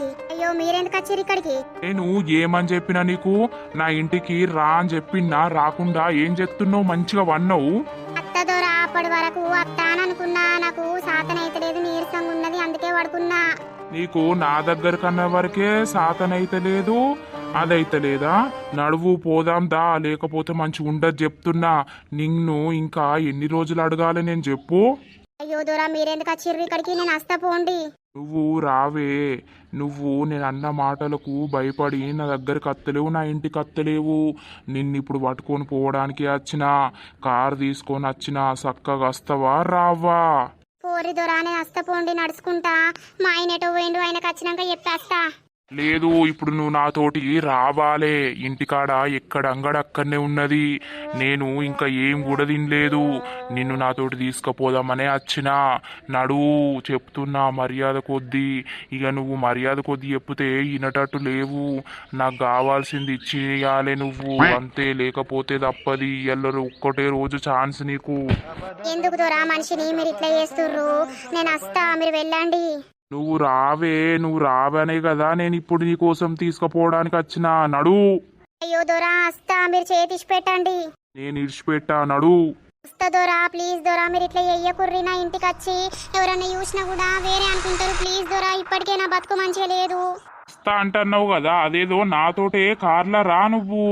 అయ్యో మీరెందుకు వచ్చారు ఇక్కడికి? నేను ఏమని చెప్పినా నీకు? నా ఇంటికి రా అని చెప్పినా రాకుండా ఏం చెప్తున్నావు? మంచిగా వన్నావు. అత్త దొర అప్పటి వరకు అత్త అని అనుకున్నా నాకు సాతన అయితలేదు నీరసంగా ఉన్నది అందుకే పడుకున్నా. నీకు నా దగ్గర కన్నా వరకే సాతనైతే లేదు అదైతే లేదా? నడువు పోదాం దా లేకపోతే మంచి ఉండదు చెప్తున్నా. నిన్ను ఇంకా ఎన్ని రోజులు అడగాలి నేను చెప్పు. అయ్యో దొర మీరెందుకు వచ్చిర్రు ఇక్కడికి? నేను వస్తా పోండి నువ్వు రావే. నువ్వు నేను అన్న మాటలకు భయపడి నా దగ్గరికి అత్తలేవు నా ఇంటికి అత్తలేవు నిన్ను ఇప్పుడు పట్టుకొని పోవడానికి వచ్చిన కారు తీసుకొని వచ్చిన చక్కగా వస్తావా రావా? పోరి దొరానే అస్తపోండి నడుచుకుంటా. మా ఆయన ఎటో పోయిండు ఆయనకు వచ్చినాక చెప్పేస్తా. లేదు ఇప్పుడు నువ్వు నాతోటి రావాలే. ఇంటికాడ ఎక్కడ అంగడ అక్కడనే ఉన్నది. నేను ఇంకా ఏం కూడా తినలేదు. నిన్ను నాతోటి తీసుకుపోదామనే వచ్చిన నడు చెప్తున్నా మర్యాద కొద్దీ. ఇక నువ్వు మర్యాద కొద్దీ చెప్తే వినటట్టు లేవు. నాకు కావాల్సింది ఇచ్చేయాలే నువ్వు. అంతే లేకపోతే తప్పది. ఎల్లరు ఒక్కటే రోజు ఛాన్స్ నీకు. ఎందుకు మనిషిని మీరు ఇట్లా చేస్తుర్రు. నేను వస్తా మీరు వెళ్ళండి. నువ్వు రావే నువ్వు రావనే కదా నేను ఇప్పుడు నీ కోసం తీసుకుపోవడానికి వచ్చిన నడు. అయ్యో దొర వస్తా మీరు చేతిసి పెట్టండి. నేను ఇడిచిపెట్టా నడు. వస్తా దొరా ప్లీజ్ దొరా మీరు ఇట్లా ఎయ్యకుర్రి నా ఇంటికి వచ్చి ఎవరన్నా చూసినా కూడా వేరే అనుకుంటారు. ప్లీజ్ దొరా ఇప్పటికే నా బతుకు మంచిగా లేదు. వస్తా అంటున్నావు కదా అదేదో నాతోటే కార్లా రా నువ్వు.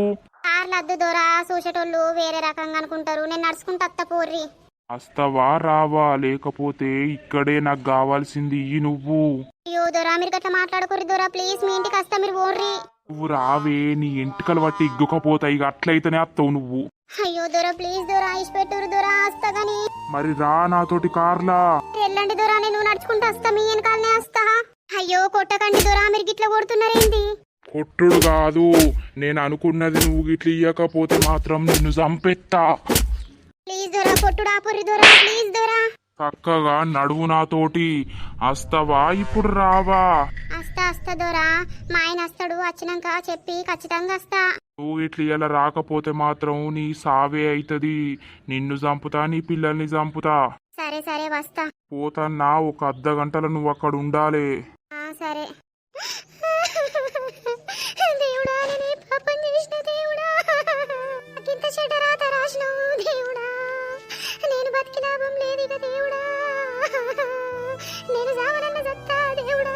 కార్లు అద్దు దొరా చూసేటోళ్ళు వేరే రకంగా అనుకుంటారు. నేను నడుచుకుంటా అత్త పోర్రి. వస్తావా రావా లేకపోతే ఇక్కడే నాకు కావాల్సింది నువ్వు. అయ్యో దొరా మీరు గట్లా మాట్లాడుకుర్రి దొరా ప్లీజ్ మీ ఇంటికి వస్తా మీరు పోర్రి నువ్వు రావే నీ ఎంటికలు బట్టి ఇగ్గుకపోతాయి ఇక అట్లయితేనే వస్తావు నువ్వు. అయ్యో దొరా ప్లీజ్ దొరా ఇష్టపెట్టురు దొరా వస్తా గాని మరి రా నాతోటి కార్లా. వెళ్ళండి దొరా నేను నడుచుకుంటూ వస్తా మీ వెనకాలనే వస్తా. అయ్యో కొట్టకండి దొరా మీరు గిట్ల కొడుతున్నారేంది? కొట్టుడు కాదు నేను అనుకున్నది నువ్వు గిట్ల ఇయ్యకపోతే మాత్రం నిన్ను చంపెత్తా. దొరా కొట్టుడు ఆపుర్రి దొరా ప్లీజ్ దొరా. చక్కగా నడువు నాతోటి వస్తావా ఇప్పుడు రావా. వస్తా వస్తా దొరా. మా ఆయన వస్తాడు వచ్చినాక చెప్పి ఖచ్చితంగా వస్తా నువ్వు ఇట్లా ఇలా రాకపోతే మాత్రం నీ సావే అవుతుంది నిన్ను చంపుతా నీ పిల్లల్ని చంపుతా. సరే సరే వస్తా. పోతన్నా ఒక అర్ధ గంటల నువ్వు అక్కడ ఉండాలి. ఆ సరే. మనకి లాభం లేదిగ దేవుడా. నేను సావనన్న సత్తా దేవుడా.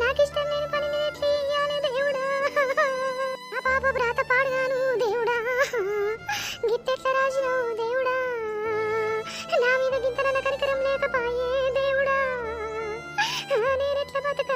నాకు ఇష్టం లేని పని నేను ఎట్లా ఇయ్యాలి దేవుడా. నా పాప బ్రాత పాడగాను దేవుడా. గిట్టెట్ల రాసినావు దేవుడా. నా మీద గింతనన్న కనికరం లేకపాయే దేవుడా. నేనెట్ల బతక